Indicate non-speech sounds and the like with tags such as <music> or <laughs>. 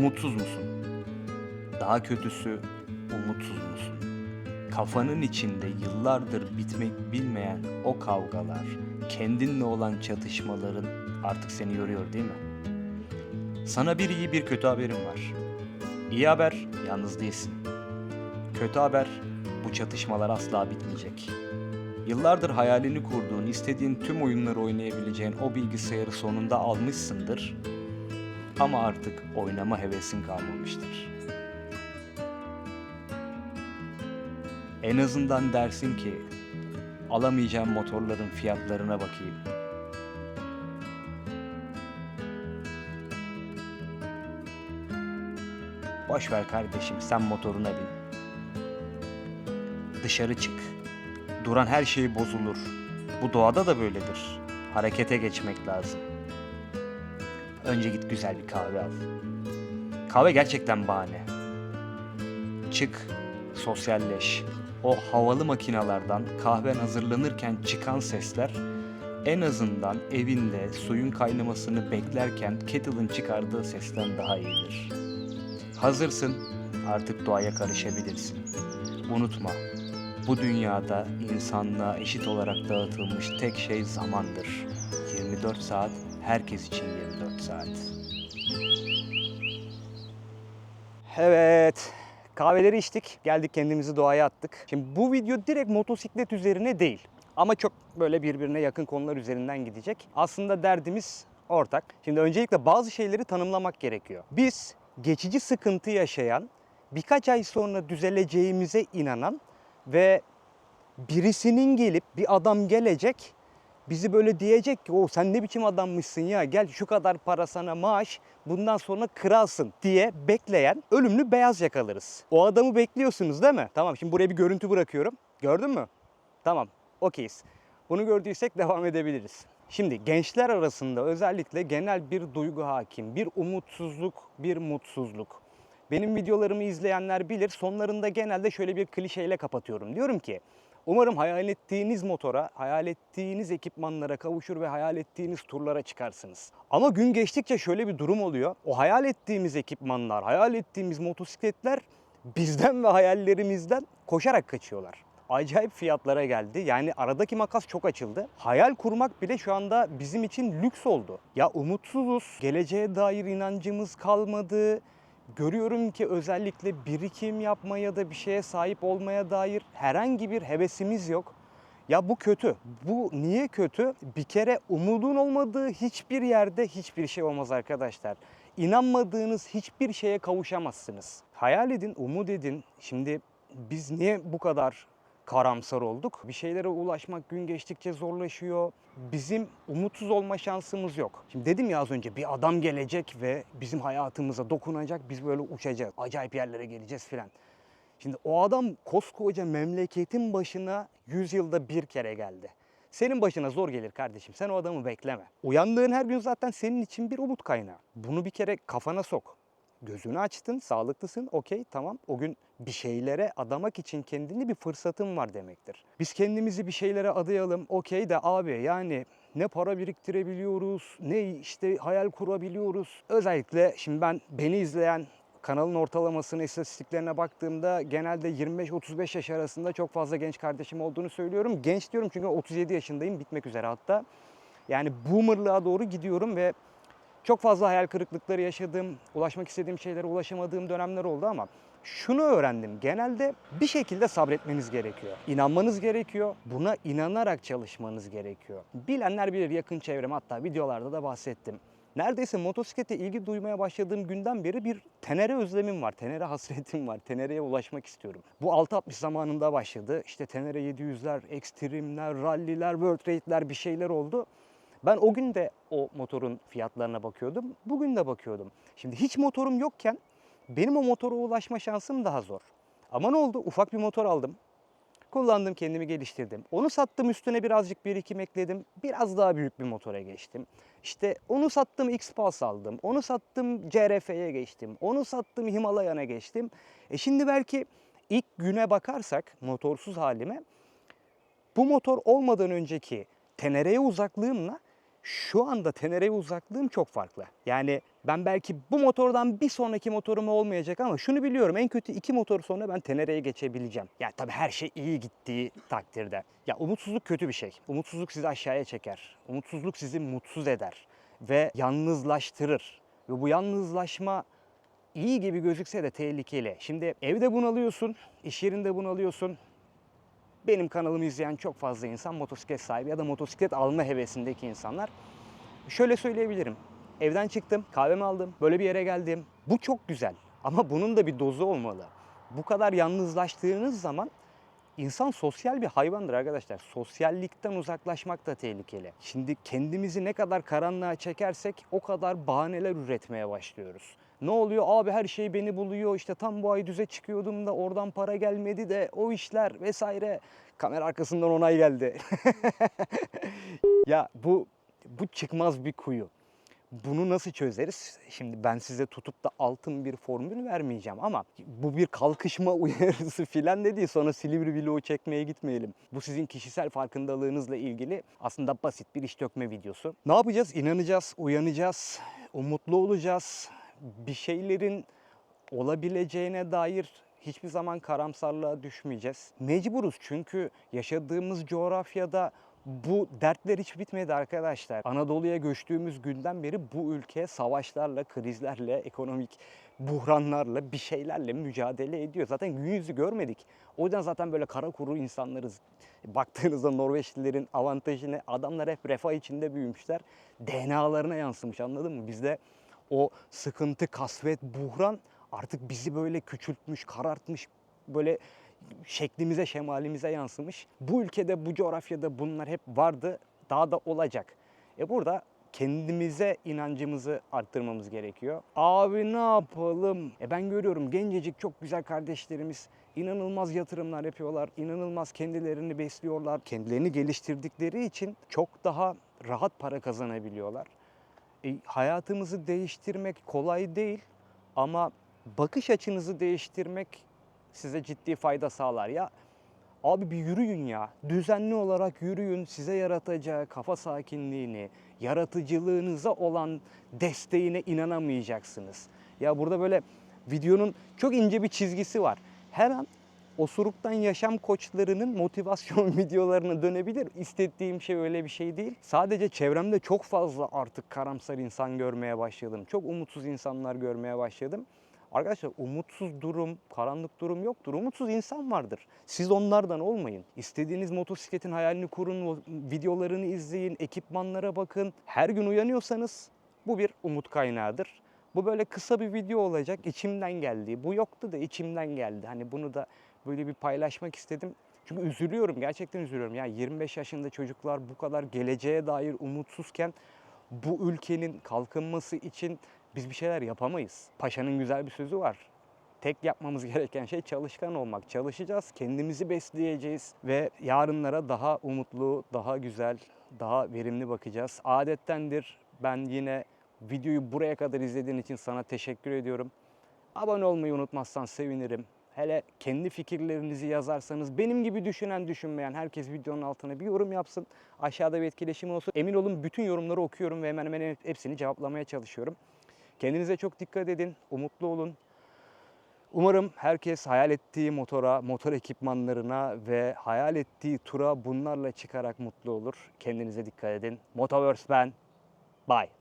Mutsuz musun? Daha kötüsü umutsuz musun? Kafanın içinde yıllardır bitmek bilmeyen o kavgalar, kendinle olan çatışmaların artık seni yoruyor değil mi? Sana bir iyi bir kötü haberim var. İyi haber, yalnız değilsin. Kötü haber, bu çatışmalar asla bitmeyecek. Yıllardır hayalini kurduğun, istediğin tüm oyunları oynayabileceğin o bilgisayarı sonunda almışsındır. Ama artık oynama hevesin kalmamıştır. En azından dersin ki alamayacağım motorların fiyatlarına bakayım. Boş ver kardeşim sen motoruna bin. Dışarı çık. Duran her şey bozulur. Bu doğada da böyledir. Harekete geçmek lazım. Önce git güzel bir kahve al. Kahve gerçekten bahane. Çık, sosyalleş. O havalı makinalardan kahven hazırlanırken çıkan sesler en azından evinde suyun kaynamasını beklerken kettle'ın çıkardığı sesten daha iyidir. Hazırsın, artık doğaya karışabilirsin. Unutma, bu dünyada insanlığa eşit olarak dağıtılmış tek şey zamandır. 24 saat herkes için 24 saat. Evet. Kahveleri içtik. Geldik kendimizi doğaya attık. Şimdi bu video direkt motosiklet üzerine değil. Ama çok böyle birbirine yakın konular üzerinden gidecek. Aslında derdimiz ortak. Şimdi öncelikle bazı şeyleri tanımlamak gerekiyor. Biz geçici sıkıntı yaşayan, birkaç ay sonra düzeleceğimize inanan ve birisinin gelip bir adam gelecek bizi böyle diyecek ki o sen ne biçim adammışsın ya gel şu kadar para sana maaş bundan sonra kralsın diye bekleyen ölümlü beyaz yakalarız. O adamı bekliyorsunuz değil mi? Tamam şimdi buraya bir görüntü bırakıyorum. Gördün mü? Tamam okeyiz. Bunu gördüysek devam edebiliriz. Şimdi gençler arasında özellikle genel bir duygu hakim. Bir umutsuzluk, bir mutsuzluk. Benim videolarımı izleyenler bilir sonlarında genelde şöyle bir klişeyle kapatıyorum. Diyorum ki umarım hayal ettiğiniz motora, hayal ettiğiniz ekipmanlara kavuşur ve hayal ettiğiniz turlara çıkarsınız. Ama gün geçtikçe şöyle bir durum oluyor. O hayal ettiğimiz ekipmanlar, hayal ettiğimiz motosikletler bizden ve hayallerimizden koşarak kaçıyorlar acayip fiyatlara geldi. Yani aradaki makas çok açıldı. Hayal kurmak bile şu anda bizim için lüks oldu. Ya umutsuzuz. Geleceğe dair inancımız kalmadı. Görüyorum ki özellikle birikim yapmaya da bir şeye sahip olmaya dair herhangi bir hevesimiz yok. Ya bu kötü. Bu niye kötü? Bir kere umudun olmadığı hiçbir yerde hiçbir şey olmaz arkadaşlar. İnanmadığınız hiçbir şeye kavuşamazsınız. Hayal edin, umut edin. Şimdi biz niye bu kadar karamsar olduk. Bir şeylere ulaşmak gün geçtikçe zorlaşıyor. Bizim umutsuz olma şansımız yok. Şimdi dedim ya az önce bir adam gelecek ve bizim hayatımıza dokunacak. Biz böyle uçacağız. Acayip yerlere geleceğiz filan. Şimdi o adam koskoca memleketin başına 100 yılda bir kere geldi. Senin başına zor gelir kardeşim. Sen o adamı bekleme. Uyandığın her gün zaten senin için bir umut kaynağı. Bunu bir kere kafana sok. Gözünü açtın, sağlıklısın, okey tamam. O gün bir şeylere adamak için kendini bir fırsatın var demektir. Biz kendimizi bir şeylere adayalım, okey de abi yani ne para biriktirebiliyoruz, ne işte hayal kurabiliyoruz. Özellikle şimdi ben beni izleyen kanalın ortalamasına, istatistiklerine baktığımda genelde 25-35 yaş arasında çok fazla genç kardeşim olduğunu söylüyorum. Genç diyorum çünkü 37 yaşındayım, bitmek üzere hatta. Yani boomerlığa doğru gidiyorum ve çok fazla hayal kırıklıkları yaşadığım, ulaşmak istediğim şeylere ulaşamadığım dönemler oldu ama şunu öğrendim. Genelde bir şekilde sabretmeniz gerekiyor. İnanmanız gerekiyor. Buna inanarak çalışmanız gerekiyor. Bilenler bilir yakın çevrem hatta videolarda da bahsettim. Neredeyse motosiklete ilgi duymaya başladığım günden beri bir tenere özlemim var. Tenere <laughs> hasretim var. Tenere'ye ulaşmak istiyorum. Bu 660 zamanında başladı. İşte tenere 700'ler, ekstremler, ralliler, world rate'ler bir şeyler oldu. Ben o gün de o motorun fiyatlarına bakıyordum. Bugün de bakıyordum. Şimdi hiç motorum yokken benim o motora ulaşma şansım daha zor. Ama ne oldu? Ufak bir motor aldım. Kullandım, kendimi geliştirdim. Onu sattım, üstüne birazcık birikim ekledim. Biraz daha büyük bir motora geçtim. İşte onu sattım, X-Pulse aldım. Onu sattım, CRF'ye geçtim. Onu sattım, Himalayan'a geçtim. E şimdi belki ilk güne bakarsak motorsuz halime bu motor olmadan önceki Tenere'ye uzaklığımla şu anda Tenere'ye uzaklığım çok farklı. Yani ben belki bu motordan bir sonraki motorum olmayacak ama şunu biliyorum en kötü iki motor sonra ben Tenere'ye geçebileceğim. Yani tabii her şey iyi gittiği takdirde. Ya umutsuzluk kötü bir şey. Umutsuzluk sizi aşağıya çeker. Umutsuzluk sizi mutsuz eder ve yalnızlaştırır. Ve bu yalnızlaşma iyi gibi gözükse de tehlikeli. Şimdi evde bunalıyorsun, iş yerinde bunalıyorsun. Benim kanalımı izleyen çok fazla insan motosiklet sahibi ya da motosiklet alma hevesindeki insanlar. Şöyle söyleyebilirim. Evden çıktım, kahvemi aldım, böyle bir yere geldim. Bu çok güzel ama bunun da bir dozu olmalı. Bu kadar yalnızlaştığınız zaman insan sosyal bir hayvandır arkadaşlar. Sosyallikten uzaklaşmak da tehlikeli. Şimdi kendimizi ne kadar karanlığa çekersek o kadar bahaneler üretmeye başlıyoruz. Ne oluyor? Abi her şey beni buluyor. İşte tam bu ay düze çıkıyordum da oradan para gelmedi de o işler vesaire. Kamera arkasından onay geldi. <laughs> ya bu bu çıkmaz bir kuyu. Bunu nasıl çözeriz? Şimdi ben size tutup da altın bir formül vermeyeceğim ama bu bir kalkışma <laughs> uyarısı filan de değil. Sonra Silivri vlogu çekmeye gitmeyelim. Bu sizin kişisel farkındalığınızla ilgili aslında basit bir iş dökme videosu. Ne yapacağız? İnanacağız, uyanacağız, umutlu olacağız. Bir şeylerin olabileceğine dair hiçbir zaman karamsarlığa düşmeyeceğiz. Mecburuz çünkü yaşadığımız coğrafyada bu dertler hiç bitmedi arkadaşlar. Anadolu'ya göçtüğümüz günden beri bu ülke savaşlarla, krizlerle, ekonomik buhranlarla, bir şeylerle mücadele ediyor. Zaten gün yüzü görmedik. O yüzden zaten böyle kara kuru insanlarız. Baktığınızda Norveçlilerin avantajı ne? Adamlar hep refah içinde büyümüşler. DNA'larına yansımış anladın mı? Bizde o sıkıntı, kasvet, buhran artık bizi böyle küçültmüş, karartmış, böyle şeklimize, şemalimize yansımış. Bu ülkede, bu coğrafyada bunlar hep vardı, daha da olacak. E burada kendimize inancımızı arttırmamız gerekiyor. Abi ne yapalım? E ben görüyorum gencecik çok güzel kardeşlerimiz inanılmaz yatırımlar yapıyorlar. inanılmaz kendilerini besliyorlar. Kendilerini geliştirdikleri için çok daha rahat para kazanabiliyorlar. E, hayatımızı değiştirmek kolay değil ama bakış açınızı değiştirmek size ciddi fayda sağlar ya. Abi bir yürüyün ya. Düzenli olarak yürüyün. Size yaratacağı kafa sakinliğini, yaratıcılığınıza olan desteğine inanamayacaksınız. Ya burada böyle videonun çok ince bir çizgisi var. Her an osuruktan yaşam koçlarının motivasyon <laughs> videolarına dönebilir. İstediğim şey öyle bir şey değil. Sadece çevremde çok fazla artık karamsar insan görmeye başladım. Çok umutsuz insanlar görmeye başladım. Arkadaşlar umutsuz durum, karanlık durum yoktur. Umutsuz insan vardır. Siz onlardan olmayın. İstediğiniz motosikletin hayalini kurun, videolarını izleyin, ekipmanlara bakın. Her gün uyanıyorsanız bu bir umut kaynağıdır. Bu böyle kısa bir video olacak. içimden geldi. Bu yoktu da içimden geldi. Hani bunu da böyle bir paylaşmak istedim. Çünkü üzülüyorum, gerçekten üzülüyorum. Ya 25 yaşında çocuklar bu kadar geleceğe dair umutsuzken bu ülkenin kalkınması için biz bir şeyler yapamayız. Paşa'nın güzel bir sözü var. Tek yapmamız <laughs> gereken şey çalışkan olmak. Çalışacağız, kendimizi besleyeceğiz ve yarınlara daha umutlu, daha güzel, daha verimli bakacağız. Adettendir ben yine videoyu buraya kadar izlediğin için sana teşekkür ediyorum. Abone olmayı unutmazsan sevinirim. Hele kendi fikirlerinizi yazarsanız benim gibi düşünen düşünmeyen herkes videonun altına bir yorum yapsın. Aşağıda bir etkileşim olsun. Emin olun bütün yorumları okuyorum ve hemen hemen hepsini cevaplamaya çalışıyorum. Kendinize çok dikkat edin, umutlu olun. Umarım herkes hayal ettiği motora, motor ekipmanlarına ve hayal ettiği tura bunlarla çıkarak mutlu olur. Kendinize dikkat edin. Motoverse ben. Bye.